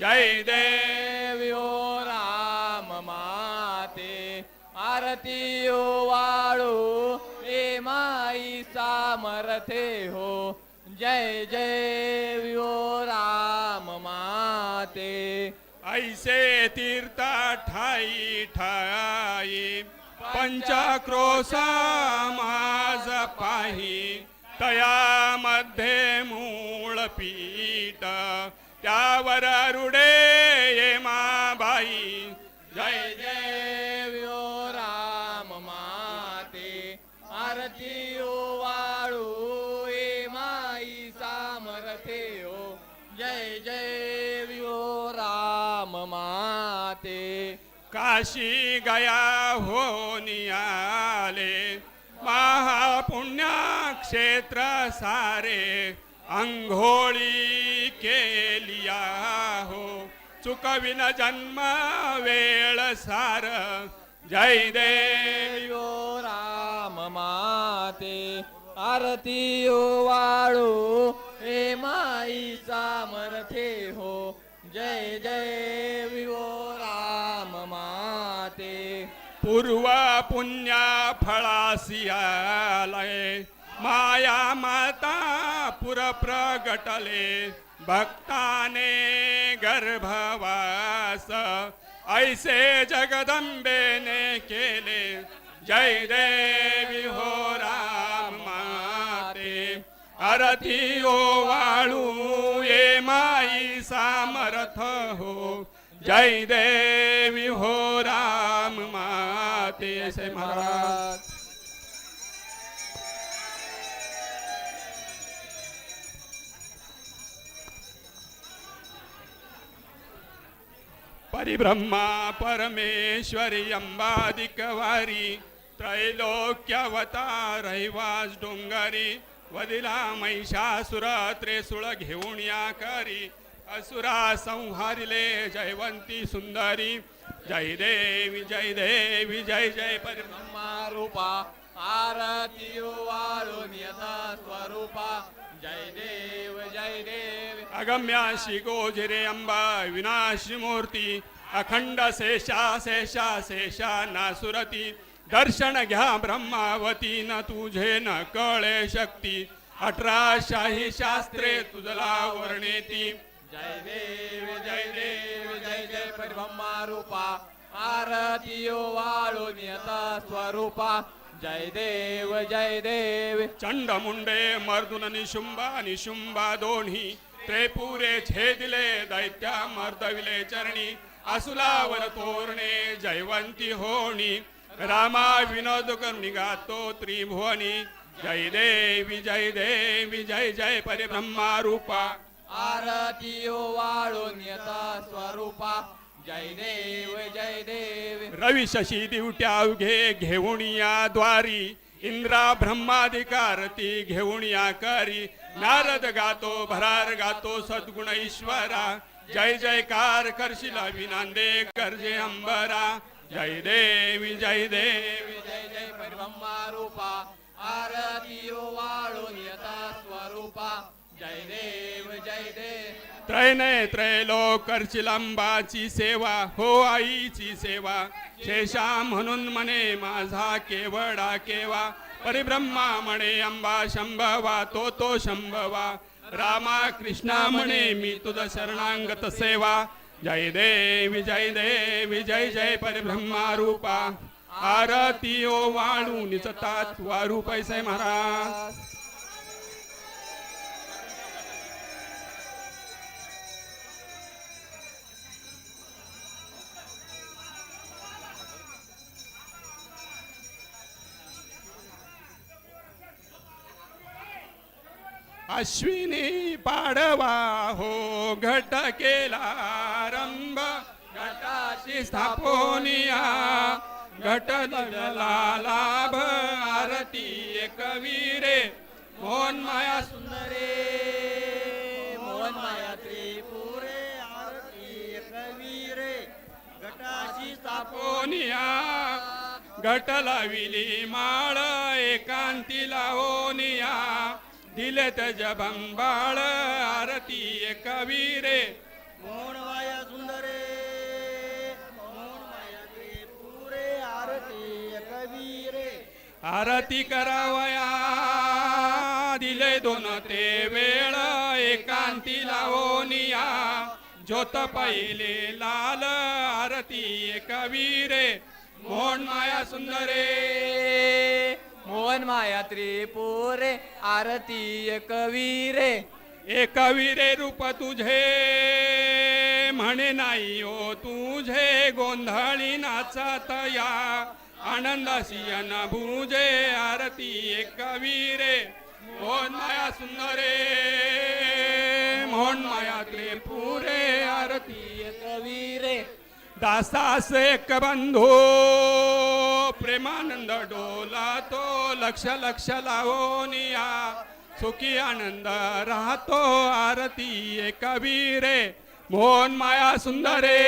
जय देव देव्यो राम माते आरती ओ वाळू ए माई सामरथे हो. जय जय व्यो राम माते ऐसे तीर्थ ठाई ठाई पंचक्रोशा माझ पाही तयामध्ये मूळ पीठ त्यावर रुडे ये माबाई जय जय राम माते. आरती ओ वाळू ए माई सामरथे ओ जय जय राम माते. काशी गया हो महापुण्या क्षेत्र सारे. अंघोळी केलिया हो। चुकविन जन्म वेळ सार। जय देव। देव्यो राम माते आरती वाळू ए माई सामरथे हो। जय जय राम माते। पूर्व पुण्या फळासी आलय माया माता पुर प्रगटले भक्ताने गर्भवास ऐसे जगदंबेने केले। जय देवी हो राम माते। आरती ओ वाळू ये माई सामर्थ हो। जय देवी हो राम माते। असे महाराज। परिब्रह्मा परमेश्वरी अंबादिकवारी त्रैलोक्यवतार रहिवास डोंगरी वदिला महिषासुर त्रेसुळ घेऊन या करी असुरा संहारिले जयवंती सुंदरी जय देवी जय देवी जय जय परिब्रह्मा ब्रह्मा रूपा आरती ओ स्वरूपा जय देव जय देव। अगम्याशी गोजिरे अंबा विनाशी मूर्ती अखंड शेषा शेषा शेषा नासुरती दर्शन घ्या ब्रह्मावती न तुझे न कळे शक्ती. अठरा शाही शास्त्रे तुझला वर्णेती जय देव जय देव जय जय ब्रह्मा रूपा. आरती ओ वाळू नियता स्वरूपा. जय देव जय देव. चंड मुंडे मर्दुन निशुंबा निशुंबा दोन्ही. त्रेपुरे छेदिले दैत्या मर्दविले चरणी. असुलावर तोरणे जयवंती होणी रामा विनोद करुणी गातो त्रिभुवनी. जय देवी जय देवी जय जय परिब्रह्मा रूपा. आरती ओ वाळू नियता स्वरूपा. जय देव जय देव. रवी शशी दिवट्या उघे घेऊन या द्वारी. इंद्रा ब्रह्माधिकारती घेऊन या करी. नारद गातो भरार गातो सद्गुण ईश्वरा. जय जयकार करशिला विनांदे करजे अंबरा. जय देवी जय देवी. जय जय ब्रह्मा रूपा. आरती वाळू स्वरूपा. जय देव जय देव. त्रैनय त्रैलोक करशिलांबाची सेवा. हो आईची सेवा. शेषा म्हणून म्हणे माझा केवडा केवा. परिब्रह्मा म्हणे अंबा शंभवा तो तो शंभवा. रामा कृष्णा म्हणे मी तुझ शरणांगत सेवा. जय देवी जय देवी जय जय परिब्रह्मा रूपा. आरती ओ वाणू निचतात वारू पैसे महाराज. अश्विनी पाडवा हो घट केला रंभ घटाशी स्थापोनिया घट लाभ. आरती एकवीरे मोहन माया सुंदरे. मोहन माया त्रिपुरे आरती कवीरे घटाशी स्थापोनिया घट लाविली माळ एकांती लावोनिया. दिले तज बंबाळ आरती कवीरे मोण माया सुंदरे मोण रे पुरे आरती कवीरे आरती करावया दिले दोन ते वेळ एकांती लावोनिया ज्योत पहिले लाल आरती कवीरे मोण माया सुंदरे मोहन माया त्रिपुरे आरती कवीरे एकवीरे रूप तुझे म्हणे नाही ओ तुझे गोंधळी नाचत या. आनंदाशी भुजे आरती एकवीरे मोहन माया सुंदरे मोहन माया त्रिपुरे आरती कवीरे दासास एक बंधू प्रेमानंद डोला तो लक्ष लक्ष लावोनिया सुखी आनंद राहतो आरती कबीरे. मोहन माया सुंदरे.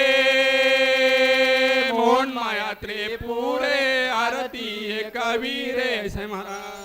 मोहन माया त्रिपुरे आरती कबीरे. से महाराज.